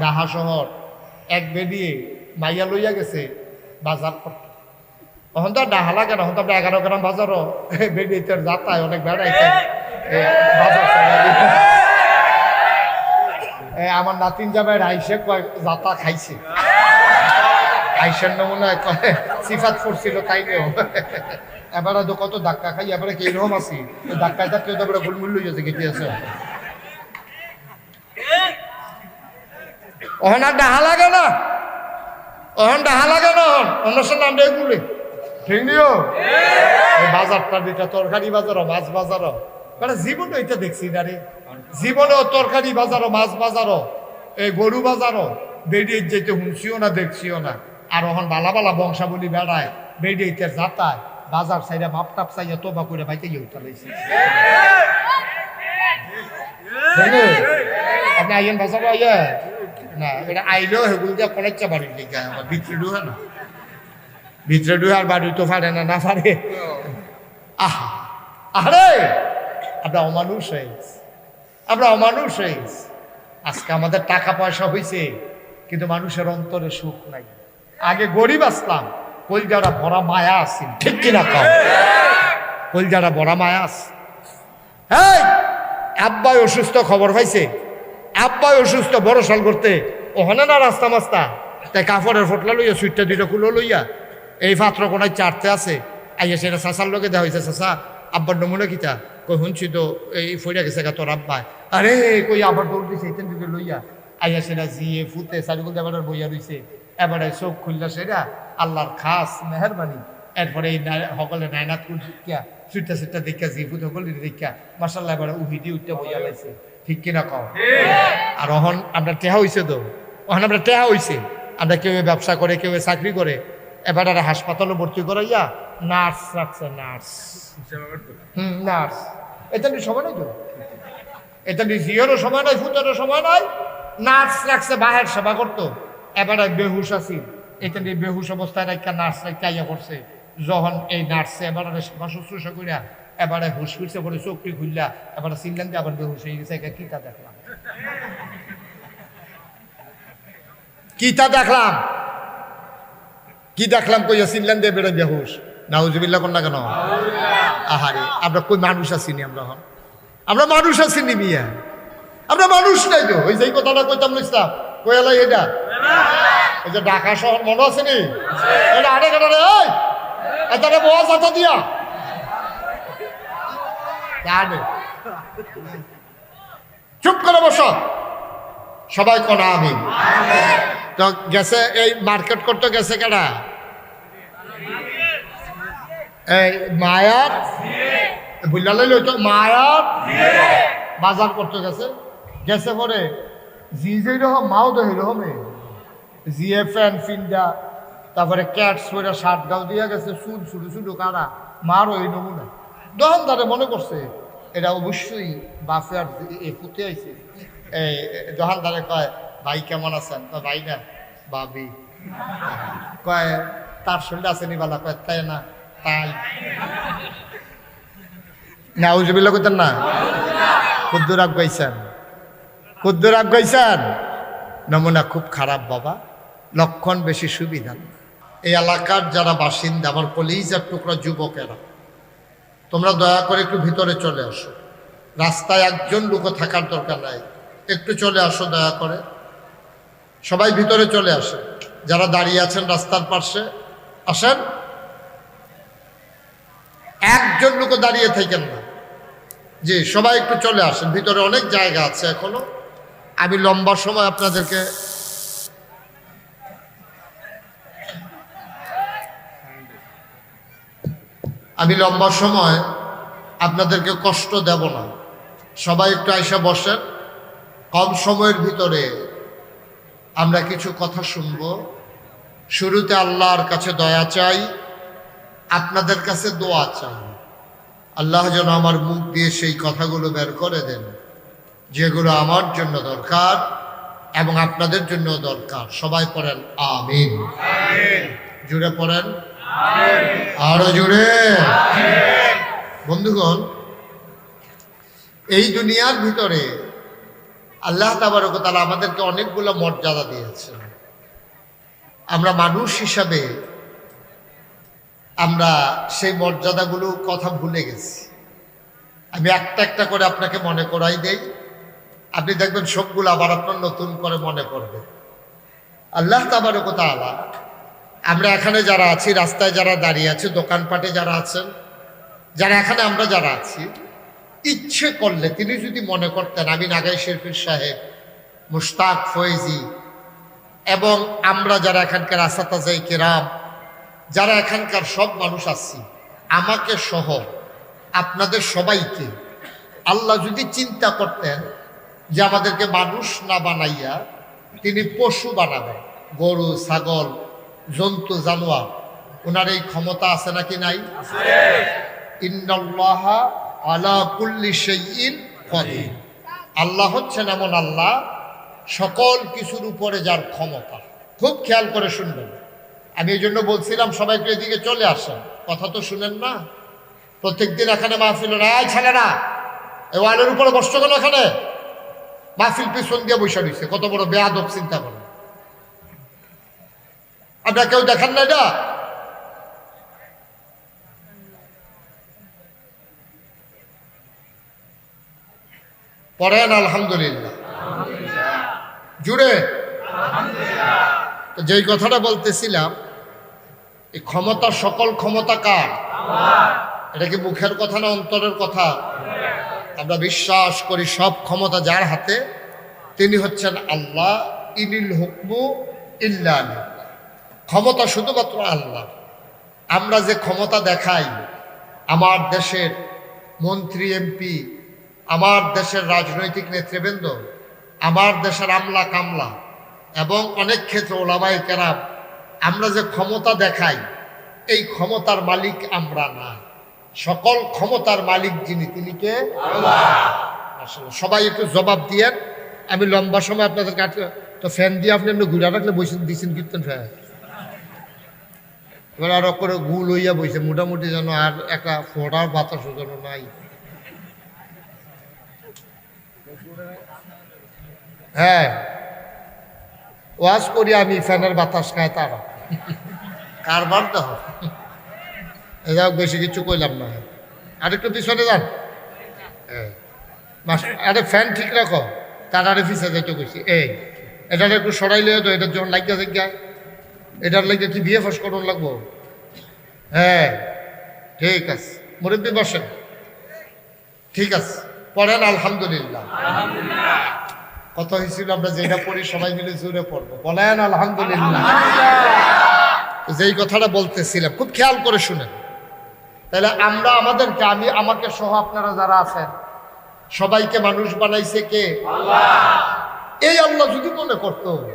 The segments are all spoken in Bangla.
ডাহা শহর, এক বেরিয়ে মাইয়া লইয়া গেছে বাজার করতে। তখন তো ডাহা লাগে না তখন তো আমরা এগারো গ্রাম বাজারও বেরিয়ে যাতায় অনেক বেড়াইতে আমার নাতিন যাবে রাইসে কয়, যাতা খাইছে। আইসার নমুনা কয়, সিফাত পড়ছিল তাই নেও এবারে কত ধাক্কা খাই, এবারে কে রকম আছি ধাক্কায় ধাক্কা তো এবারে গুলমুল যাচ্ছে কেটে ওহন আর ডাহা লাগে না। ওহন ডাহা লাগে না ওহন অনুষ্ঠান নাম এগুলি ঠিক নিও এই বাজারটা দিটা তরকারি বাজারও মাছ বাজারও মানে জীবনে এটা দেখছি না রে। জীবনেও তরকারি বাজারও মাছ বাজারও এই গরু বাজারও বেরিয়ে যেতে শুনছিও না দেখছিও না। আর ওখান বালা বালা বংশাবলী বেড়ায় বেরিয়ে ইতে যাতায়। বাজার সাইডে মাপ টাপ চাইয়া তোবা করে বাইতে গিয়ে উঠা লাইছে। আপনি আইয়েন বাজার আইয়া না এটা আইলেও সেগুলো দিয়ে কলেজটা বাড়ির দিকে আমার ভিতরে ঢুকে না? ভিতরে ঢুকে আর বাড়ি তো পারে না না পারে আহ আরে আমরা অমানুষ হয়ে। আমরা অমানুষ হয়ে আজকে আমাদের টাকা পয়সা হয়েছে কিন্তু মানুষের অন্তরে সুখ নাই। আগে গরিব আসলাম কলজারা ভরা মায়া আসছিল ঠিক কিনা কম কলজারা ভরা মায়া আস হ্যাঁ আব্বাই অসুস্থ খবর পাইছে। আব্বাই অসুস্থ, বড় সাল করতে। ও ওখানে না রাস্তা মাস্তা? তাই কাপড়ের ফটলা লইয়া, সুইটটা দুইটা কুলো লইয়া, এই পাত্র কোনায় চারতে আছে। আইয়া সেটা চাষার লোকে দেওয়া হয়েছে চাষা আব্বার নমুনা কিতা? কই, শুনছি তো, এই ফইরা গেছে গা তোর আব্বাই আরে, কই, আবার দৌড় দিছে, এইখান থেকে লইয়া। আইয়া সেটা জিয়ে ফুতে সারিগুল এবার বইয়া রইছে। এবারে চোখ খুললা সেটা, আল্লাহর খাস মেহরবানি। এরপরে এই সকলে নায়নাত কুল শিক্ষা সুইটা সুইটা দেখা জিভুত সকলে দেখা মাসাল্লাহ এবারে উহিদি উঠতে বইয়া লাইছে। ঠিক কিনা কও? আর অহন আমরা টেহা হইছে তো। অহন আমরা টেহা হইছে। আমরা কেউ ব্যবসা করে কেউ চাকরি করে এবার আর হাসপাতালে ভর্তি করাইয়া নার্স রাখছে নার্স। হুম নার্স। এটা নিয়ে সময় নাই তো এটা নিয়ে জিওরও সময় নাই ফুটারও সময় নাই নার্স রাখছে বাহের সেবা করতো। এবারে বেহুশ আছি। এটা নিয়ে বেহুশ অবস্থায় একটা নার্স একটা ইয়া করছে। যখন এই নার্সে এবারে সেবা শুশ্রূষা করিয়া এবারে হুশ ফিরছে পরে চোখটি খুললা এবারে সিনলেন দিয়ে আবার বেহুশ হয়ে গেছে এটা কিতা দেখলাম? কিতা দেখলাম? কি দেখলাম কইয়া সিনলেন দিয়ে বেড়ে বেহুশ। নাউজুবিল্লাহ কন্যা কেন? আহারে আমরা কই মানুষ আছিনি আমরা এখন আমরা মানুষ আছিনি মিয়া। আমরা মানুষ নাই তো ওই যে এই কথাটা কইতাম ইসলাম কয়ালাই এটা ওই যে ঢাকা শহর মনে আছে নি? এটা আরে কেন রে ওই এটা বয়া যাতা দিয়া। চুপ করে বসো। সবাই কোনা আমি তো গেছে, এই মার্কেট করতে গেছে কেনা এই মায়ার? বুঝলালে লইতো, মায়ার? বাজার করতে গেছে। গেছে পরে, জি যে রকম, মাও তো রকমে জিএ ফ্যান, ফিন্ডা, তারপরে ক্যাট সইরা শার্ট গাও দিয়া গেছে চুল ছুটু ছুটু কারা? মার ওই নমুনা দোকানদারে মনে করছে, এটা অবশ্যই বাফে আর ফুটে আইছে। এই দোকানদারে কয়, ভাই কেমন আছেন? কয়, ভাই না বাবি কয়, তার শরীর আছে নি বালা? কয়, তাই না তাই। না উজবিল্লা করতেন না? কুদ্দুর আগ গাইছেন। কুদ্দুর আগ গাইছেন? নমুনা খুব খারাপ বাবা, লক্ষণ বেশি সুবিধা এই এলাকার যারা বাসিন্দা, আমার কলিজার টুকরা যুবকেরা তোমরা দয়া করে একটু ভিতরে চলে আসো। রাস্তায় একজন লোকও থাকার দরকার নাই। একটু চলে আসো দয়া করে। সবাই ভিতরে চলে আসে। যারা দাঁড়িয়ে আছেন রাস্তার পাশে, আসেন। একজন লোকও দাঁড়িয়ে থাকেন না। জি, সবাই একটু চলে আসেন। ভিতরে অনেক জায়গা আছে এখনও। আমি লম্বা সময় আপনাদেরকে আমি লম্বা সময় আপনাদেরকে কষ্ট দেব না। সবাই একটু আইসা বসেন। কম সময়ের ভিতরে আমরা কিছু কথা শুনব। শুরুতে আল্লাহর কাছে দয়া চাই আপনাদের কাছে দোয়া চাই। আল্লাহ যেন আমার মুখ দিয়ে সেই কথাগুলো বের করে দেন যেগুলো আমার জন্য দরকার এবং আপনাদের জন্য দরকার। সবাই পড়েন আমিন। জুড়ে পড়েন। আরও জুড়ে বন্ধুগণ, এই দুনিয়ার ভিতরে আল্লাহ তাবারকতালা আমাদেরকে অনেকগুলো মর্যাদা দিয়েছেন। আমরা মানুষ হিসাবে আমরা সেই মর্যাদাগুলো কথা ভুলে গেছি। আমি একটা একটা করে আপনাকে মনে করাই দেই। আপনি দেখবেন সবগুলো আবার আপনার নতুন করে মনে পড়বে। আল্লাহ তাবারকতালা আমরা এখানে যারা আছি, রাস্তায় যারা দাঁড়িয়ে আছি, দোকানপাটে যারা আছেন, যারা এখানে আমরা যারা আছি, ইচ্ছে করলে তিনি যদি মনে করতেন, আমি নাগাই শেরফির সাহেব, মুশতাক ফয়েজি এবং আমরা যারা এখানকার আসাতাজাই কেরাম, যারা এখানকার সব মানুষ আছি, আমাকে সহ আপনাদের সবাইকে, আল্লাহ যদি চিন্তা করতেন যে আমাদেরকে মানুষ না বানাইয়া, তিনি পশু বানাবেন, গরু, ছাগল জন্তু জানোয়ার। ওনার এই ক্ষমতা আছে নাকি নাই? ইন্নাল্লাহা আলা কুল্লি শাইইন কদির। আল্লাহ হচ্ছেন এমন আল্লাহ সকল কিছুর উপরে যার ক্ষমতা। খুব খেয়াল করে শুনবেন। আমি এই জন্য বলছিলাম সবাইকে এদিকে চলে আসেন। কথা তো শুনেন না। প্রত্যেকদিন এখানে মাহফিল এই ছেলেরা এই ওয়ালের উপরে বসছো কেন এখানে? মাহফিল পিছন দিয়ে বসে রয়েছে। কত বড় বেয়াদব চিন্তা করে। আপনারা কেউ দেখেন না এটা পড়েন আলহামদুলিল্লাহ জুড়ে যেই কথাটা বলতেছিলাম এই ক্ষমতা সকল ক্ষমতা কার? এটা কি মুখের কথা না অন্তরের কথা? আমরা বিশ্বাস করি সব ক্ষমতা যার হাতে তিনি হচ্ছেন আল্লাহ ইনিল হুকমু ইল্লা লিল্লাহ। ক্ষমতা শুধুমাত্র আল্লাহ আমরা যে ক্ষমতা দেখাই, আমার দেশের মন্ত্রী, এমপি, আমার দেশের রাজনৈতিক নেতৃবৃন্দ, আমার দেশের আমলা কামলা এবং অনেক ক্ষেত্রে ওলামাই কেরাম, আমরা যে ক্ষমতা দেখাই, এই ক্ষমতার মালিক আমরা না। সকল ক্ষমতার মালিক যিনি, তিনি কে? সবাই একটু জবাব দিয়ে আমি লম্বা সময় আপনাদের কাছে তো ফ্যান দিয়ে আপনি এমনি ঘুরে রাখলে বসে দিচ্ছেন কীর্তন ফ্যান এবার আরও করে গুল হইয়া বইছে মোটামুটি যেন আর একটা ফোটার বাতাসও যেন নাই। হ্যাঁ। ওয়াজ করি আমি ফ্যানের বাতাস খায় তারা। কারবার দেহ যাক বেশি কিছু কইলাম না। আরেকটু পিছনে যান। হ্যাঁ। আরে ফ্যান ঠিক রাখো। তার আরে পিছিয়ে যাইতে কইছি। এই এটার একটু সরাইলে তো এটার যখন লাগিয়া জায়গা এটার লাগে কি বিয়ে ফাঁস করুন লাগবো? হ্যাঁ ঠিক আছে। মুরব্বী বসেন। ঠিক আছে পড়েন আলহামদুলিল্লাহ। কত হয়েছিল আমরা যেটা পড়ি সবাই মিলে জুড়ে পড়ব। বলেন আলহামদুলিল্লাহ। যেই কথাটা বলতেছিলাম খুব খেয়াল করে শুনেন। তাহলে আমরা আমাদেরকে আমি আমাকে সহ আপনারা যারা আছেন সবাইকে মানুষ বানাইছে কে? এই আল্লাহ যদি মনে করতো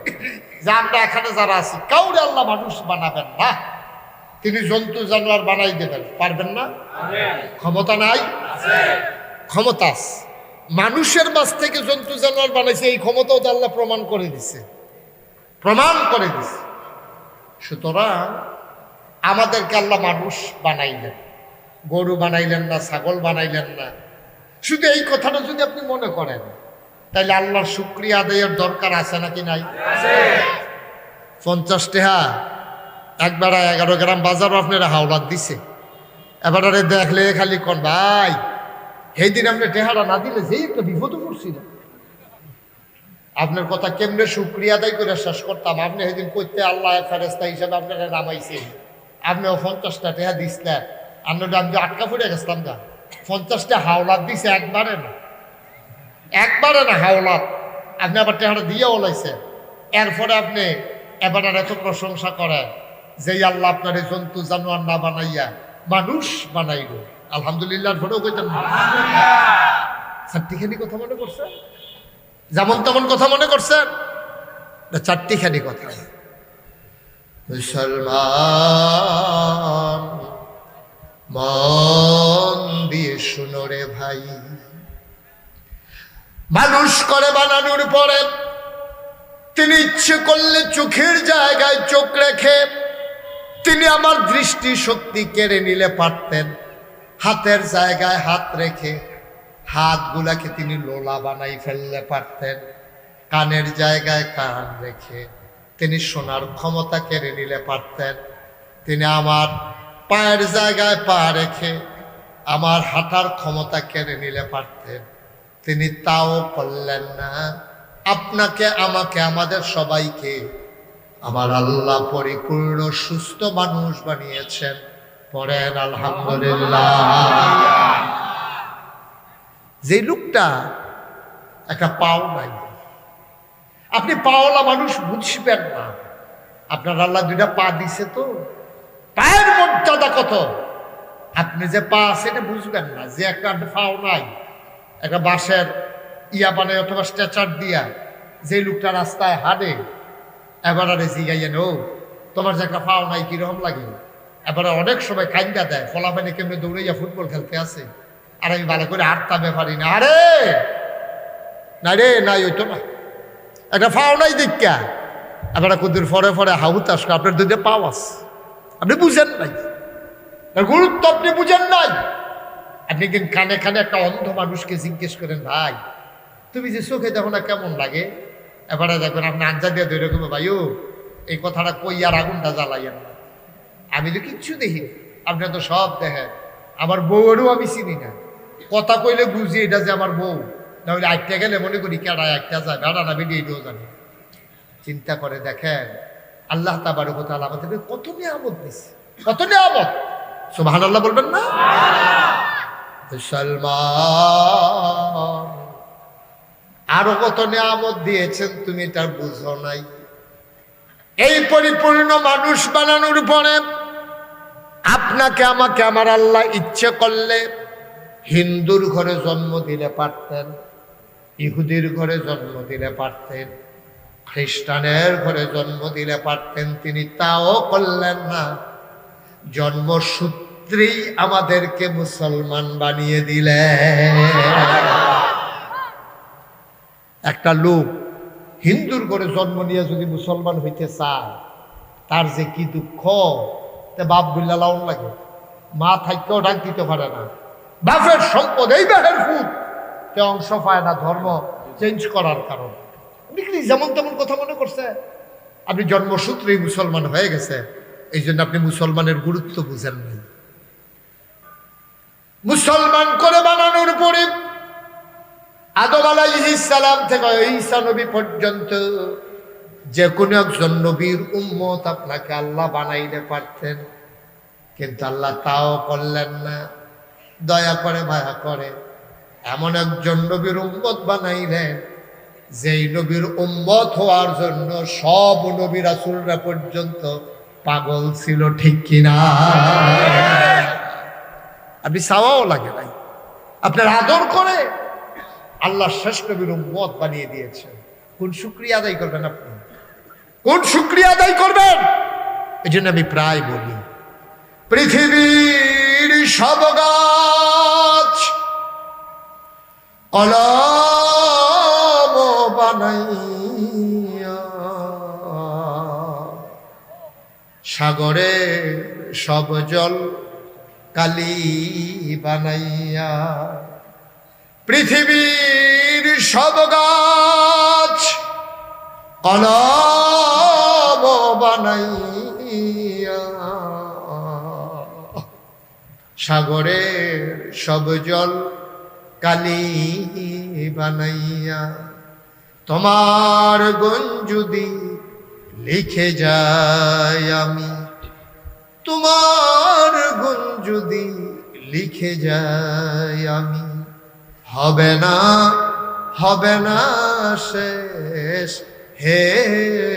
যে আমরা এখানে যারা আছি, কাউরে আল্লাহ মানুষ বানাবেন না। তিনি জন্তু জানোয়ার বানাই দেবেন। পারবেন না? ক্ষমতা নাই? ক্ষমতা। মানুষের মাছ থেকে জন্তু জানোয়ার বানাইছে, এই ক্ষমতাও আল্লাহ প্রমাণ করে দিছে। প্রমাণ করে দিছে। সুতরাং আমাদেরকে আল্লাহ মানুষ বানাইলেন। গরু বানাইলেন না, ছাগল বানাইলেন না। শুধু এই কথাটা যদি আপনি মনে করেন তাহলে আল্লাহর শুক্রিয়া আদায়ের দরকার আছে নাকি নাই? পঞ্চাশ টেহা একবার এগারো গ্রাম বাজারও আপনারা হাওলাত দিছে। এবারে দেখলে খালি কন ভাই সেই দিন আপনি টেহারা না দিলে যেই একটা বিপদ পড়ছিল। আপনার কথা কেমনে শুক্রিয়া আদায় করে শেষ করতাম। আপনি সেদিন করতে আল্লাহ ফেরেস্তা হিসাবে আপনারা নামাইছে। ও পঞ্চাশটা টেহা দিছিলেন। আমরা আমি আটকা পড়ে গেছিলাম গা। পঞ্চাশটা হাওলাত দিছে একবারে না। একবারে না হাওলাত আপনি আবার টেহারা দিয়ে ওলাইছেন এরপরে আপনি এবার আর এত প্রশংসা করেন যে আল্লাহ আপনার এই জন্তু জানোয়ার না বানাইয়া মানুষ বানাইল আলহামদুলিল্লাহ ভরেও কইতেন চারটিখানি কথা মনে করছেন যেমন তেমন কথা মনে করছেন না চারটিখানি কথা। মুসলমান মন দিয়ে শুনো রে ভাই। মানুষ করে বানানোর পরে তিনি ইচ্ছে করলে চোখের জায়গায় চোখ রেখে তিনি আমার দৃষ্টি শক্তি কেড়ে নিলে পারতেন। হাতের জায়গায় হাত রেখে হাতগুলাকে তিনি লোলা বানাই ফেললে পারতেন। কানের জায়গায় কান রেখে তিনি শোনার ক্ষমতা কেড়ে নিলে পারতেন। তিনি আমার পায়ের জায়গায় পা রেখে আমার হাঁটার ক্ষমতা কেড়ে নিলে পারতেন। তিনি তাও করলেন না। আপনাকে, আমাকে, আমাদের সবাইকে আমার আল্লাহ পরিপূর্ণ সুস্থ মানুষ বানিয়েছেন। পড়েন, আলহামদুলিল্লাহ। যে লোকটা একটা পাও নাই। আপনি পাওলা মানুষ বুঝবেন না। আপনার আল্লাহ দুইটা পা দিছে তো। পায়ের মর্যাদা কত? আপনি যে পা সেটা বুঝবেন না। যে একটা পাও নাই একটা বাঁশের ইয়া বানায় অথবা স্ট্রেচার দিয়া যে লোকটা রাস্তায় হাঁটে, এবার আরে ও তোমার যে একটা পাও নাই, কীরকম লাগে? এবারে অনেক সময় কাইন্দা দেয় ফলা ফলাফানি কেমনি দৌড়াইয়া ফুটবল খেলতে আসে আর আমি ভালো করে হাঁটতামে পারি না। আরে! না রে, নাই ওই তো না। একটা ফাও নাই দেখা এবার কুদির ফরে ফরে হাউতাস আপনার দুধে পাও আছে। আপনি বুঝেন নাই। গুরুত্ব আপনি বুঝেন নাই। আপনি কিন্তু কানে কানে একটা অন্ধ মানুষকে জিজ্ঞেস করেন, ভাই, তুমি যে চোখে দেখো না কেমন লাগে? এবারে দেখবেন আপনি আঞ্জা দিয়ে ধরে রকম ভাইও এই কথাটা কই আর আগুনটা জ্বালাইয়েন না আমি তো কিচ্ছু দেখি আপনি তো সব দেখেন। আমার বউয়েরও আমি চিনি না। কথা কইলে বুঝি এটা যে আমার বউ। না হলে আটটা গেলে মনে করি কেডায় একটা যায়, বেড়া না বেরিয়ে এটাও জানি। চিন্তা করে দেখেন, আল্লাহ তাবার কথা আমাদের কত নিয়ামত দিছে। কত নিয়ামত? সোভান আল্লাহ বলবেন না? মুসলমান। আরও কত নিয়ামত দিয়েছেন তুমি তার বুঝো নাই। এই পরিপূর্ণ মানুষ বানানোর পরে আপনাকে, আমাকে, আমার আল্লাহ ইচ্ছে করলে হিন্দুর ঘরে জন্ম দিলে পারতেন, ইহুদির ঘরে জন্ম দিলে পারতেন, খ্রিস্টানের ঘরে জন্ম দিলে পারতেন, তিনি তাও করলেন না। জন্মসূত্রেই আমাদেরকে মুসলমান বানিয়ে দিলে। একটা লোক হিন্দুর করে জন্ম নিয়ে যদি মুসলমান হইতে চায়, তার যে কি দুঃখ? তে বাপ বিল্লা, লাউন লাগে। মা থাকতেও ডাক দিতে পারে না। বাপের সম্পদ এই বাহের ফুট কে অংশ পায় না, ধর্ম চেঞ্জ করার কারণ। আপনি যেমন তেমন কথা মনে করছে। আপনি জন্মসূত্রেই মুসলমান হয়ে গেছে এই জন্য আপনি মুসলমানের গুরুত্ব বুঝেন নাই। মুসলমান করে বানানোর পরে আদম আলাইহিস সালাম থেকে ঈসা নবী পর্যন্ত যে কোনো একজন নবীর উম্মত আপনাকে আল্লাহ বানাইতে পারতেন, কিন্তু আল্লাহ তাও করলেন না। দয়া করে মায়া করে, এমন একজন নবীর উম্মত বানাইলেন, যেই নবীর উম্মত হওয়ার জন্য সব নবী রাসুলরা পর্যন্ত পাগল ছিল, ঠিক কিনা? আপনি চাওয়াও লাগে নাই আপনার আদর করে আল্লাহ শেষ নবীর উম্মত বানিয়ে দিয়েছেন। কোন শুক্রিয়া আদায় করবেন আপনি? কোন শুক্রিয়া আদায় করবেন? এই জন্য আমি প্রায় বলি, পৃথিবীর সব গাছ কলম বানাইয়া সাগরে সব জল কালি বানাইয়া। পৃথিবীর সব গাছ কলম বানাইয়া। সাগরের সব জল কালি বানাইয়া। তোমার গুণ যদি লিখে যায় আমি। তোমার গুণ যদি লিখে যাই আমি, হবে না হবে না শেষ, হে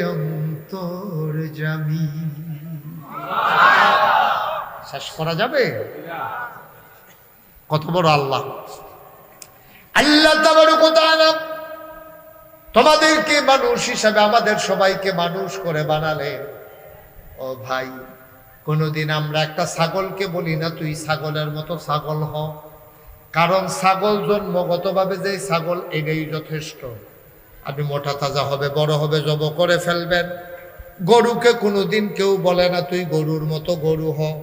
অন্তর জামি। শেষ করা যাবে? কত বড় আল্লাহ। আল্লাহ তোমাদেরকে মানুষ হিসাবে আমাদের সবাইকে মানুষ করে বানালে ও ভাই কোনোদিন আমরা একটা ছাগলকে বলি না, তুই ছাগলের মতো ছাগল হ। কারণ ছাগল জন্মগতভাবে যে ছাগল, এটাই যথেষ্ট। আপনি মোটা তাজা হবে, বড় হবে, জব করে ফেলবেন। গরুকে কোনোদিন কেউ বলে না, তুই গরুর মতো গরু হ।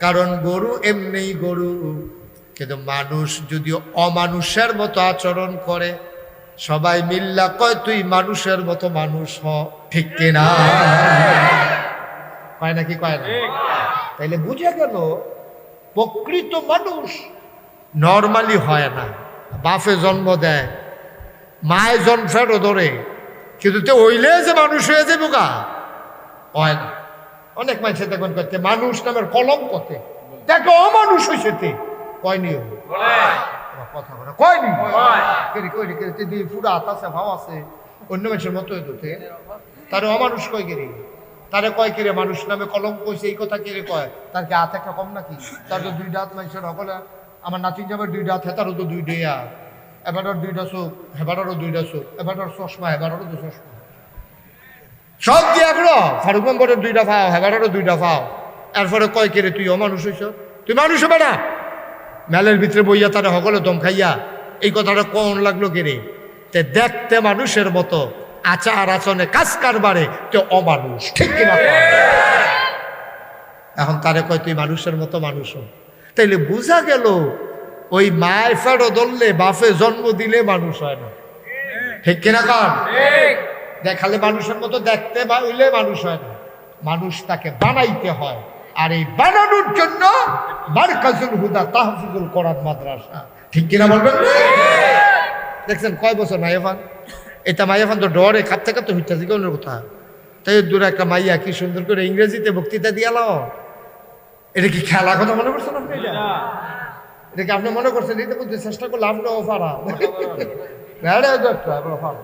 কারণ গরু এমনিই গরু। কিন্তু মানুষ যদি অমানুষের মতো আচরণ করে, সবাই মিল্লা কয়, তুই মানুষের মতো মানুষ হ। ঠিক কিনা? কয় নাকি কয় না? তাইলে বুঝে গেল প্রকৃত মানুষ নর্মালি হয় না। বাফে জন্ম দেয় মায়ে জন্ম ফেরো ধরে কিন্তু তো ওইলে যে মানুষ হয়ে যাব গা। হয় না। অনেক মানুষের দেখবেন করতে মানুষ নামের কলম কতে দেখো অমানুষ হয়েছে তে। কয়নি কথা বলে। কয়নি কেরি কয়নি কেরি ফুরা হাত আছে ভাব আছে অন্য মানুষের মতো হইতে তারে অমানুষ কয় কেরি? তারে কয় কেরে, মানুষ নামে কলম কইছে এই কথা কেরে কয়? তার কি হাত একটা কম নাকি? তার তো দুইটা হাত মানুষের সকলে আমার নাতিন যাবে দুইটা হাত হেতারও তো দুই ডেয়া এবারও দুইটা চোখ, হেবারও দুইটা চোখ, এবারও চশমা, হেবারও তো চশমা। সব দিয়ে এগুলো ফারুক মেম্বরের দুইটা ফাও হেবারেরও দুইটা ফাও। এরপরে কয় কেরে, তুই অমানুষ হইছ? তুই মানুষ হবে না। মেলের ভিতরে বইয়া তারা সকলে দম খাইয়া, এই কথাটা কন লাগল কেরে? তে দেখতে মানুষের মতো। আচার আচরণে কাজ কারবারে তে অমানুষ ঠিক কিনা এখন তারে কয় তুই মানুষের মতো মানুষ। তাইলে বোঝা গেল ওই মায় ফেরো ধরলে বাপে জন্ম দিলে মানুষ হয় না। ঠিক কিনা কন? দেখালে মানুষের মতো দেখতে বা হইলে মানুষ হয় না। মানুষ তাকে বানাইতে হয় আর এই বানানোর জন্য মার্কাজুল হুদা তাহফিজুল কোরআন মাদ্রাসা। ঠিক কিনা বলবেন? দেখছেন কয় বছর মাইয়াফান এটা মাইয়াফান তো ডরে কাঁপতে কাঁপতে হইতে জীবনের কথা? তাই দূরে একটা মাইয়া কি সুন্দর করে ইংরেজিতে বক্তৃতা দিয়ালাও এটা কি খেলা কথা মনে করছেন আপনি এটা এটা কি আপনি মনে করছেন? এটা বলতে চেষ্টা করলে আপনিও পারা। রে, দেখতে হবে, পারা।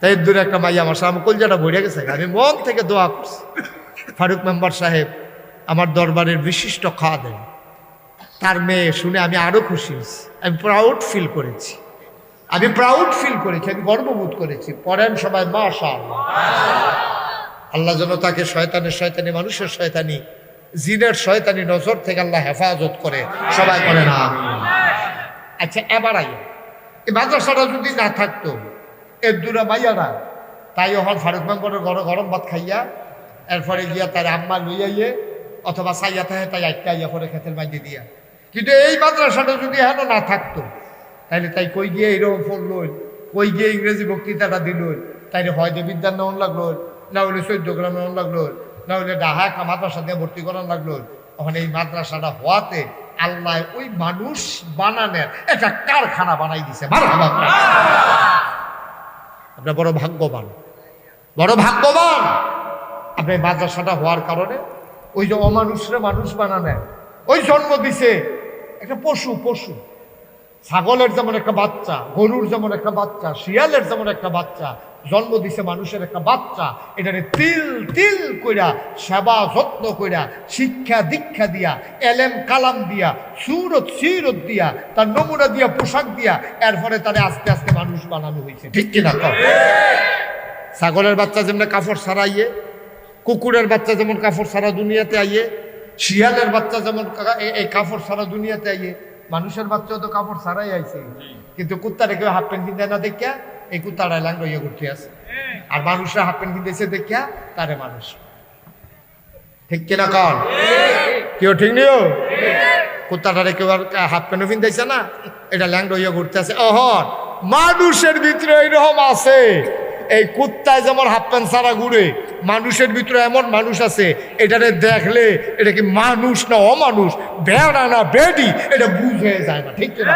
তাই দূরে একটা মাইয়া আমার সামনে কলজাটা ভরে গেছে। আমি মন থেকে দোয়া করছি। ফারুক মেম্বার সাহেব আমার দরবারের বিশিষ্ট খাওয়া দেন তার মেয়ে শুনে আমি আরও খুশি হয়েছি। আমি প্রাউড ফিল করেছি। আমি প্রাউড ফিল করেছি, আমি গর্ববোধ করেছি। পড়েন সবাই মাশা আল্লাহ আল্লাহ যেন তাকে শয়তানের শয়তানি, মানুষের শয়তানি, জিনের শয়তানি নজর থেকে আল্লাহ হেফাজত করে। সবাই করে না আচ্ছা এবার আই এই মাদ্রাসাটা যদি না থাকতো, এর দূরে মাইয়ারা, তাই হল ফারুক মেম্বরের গরম গরম ভাত খাইয়া, এরপরে গিয়া তার আম্মা লইয়াইয়ে, অথবা সাইয়া থাকে, তাই আটকা আইয়া করে খেতের মাইতে দিয়া। কিন্তু এই মাদ্রাসাটা যদি হেন না থাকতো, তাইলে তাই কই গিয়ে এরকম পড়ল কই গিয়ে ইংরেজি বক্তৃতাটা দিল তাইলে হয় যে বিদ্যার নেওয়ান লাগল না হলে চৈদ্দ গ্রাম নেওয়ান লাগল না হলে ডাহা একটা মাদ্রাসা দিয়ে ভর্তি করান লাগল তখন এই মাদ্রাসাটা হওয়াতে আল্লাহ ওই মানুষ বানানের একটা কারখানা বানাই দিছে। আপনার। বড় ভাগ্যবান। বড় ভাগ্যবান। আপনি মাদ্রাসাটা হওয়ার কারণে ওই যে অমানুষরে মানুষ বানানে, ওই জন্ম দিছে। একটা পশু পশু। ছাগলের যেমন একটা বাচ্চা, গরুর যেমন একটা বাচ্চা, শিয়ালের যেমন একটা বাচ্চা, জন্ম দিছে মানুষের একটা বাচ্চা, এটারে তিল তিল কইরা, সেবা যত্ন কইরা, শিক্ষা দীক্ষা দিয়া, এলেম কালাম দিয়া, সুরত সিরত দিয়া, তার নমুনা দিয়া, পোশাক দিয়া, এরপরে তারে আস্তে আস্তে মানুষ বানানো হয়েছে ঠিক কিনা কর ছাগলের বাচ্চা যেমন কাপড় সারাইয়ে, কুকুরের বাচ্চা যেমন কাপড় সারা দুনিয়াতে আইয়ে শিয়ালের বাচ্চা যেমন এই কাপড় সারা দুনিয়াতে আইয়ে, মানুষের বাচ্চাও তো কাপড় সারাই আইছে। কিন্তু কুত্তারে কেউ হাফ প্যান্ট কিনতে না দেখিয়া এই কুত্তারা লাঙ্গ ইয়ে করতে আছে আর মানুষরা হাফ প্যান্ট কিনতেছে দেখিয়া তারে মানুষ। ঠিক কিনা কন? কেউ ঠিক নিও? কুত্তাটারে কেউ আর হাফ প্যান্টও কিনতেছে না, এটা ল্যাংড ইয়ে ঘুরতে আছে অহন, মানুষের ভিতরে এইরকম আছে। এই কুত্তায় যেমন হাফ প্যান্ট সারা ঘুরে, মানুষের ভিতরে এমন মানুষ আছে, এটারে দেখলে এটা কি মানুষ না অমানুষ? বেড়া না বেডি, এটা বুঝে যায় না, ঠিক কিনা?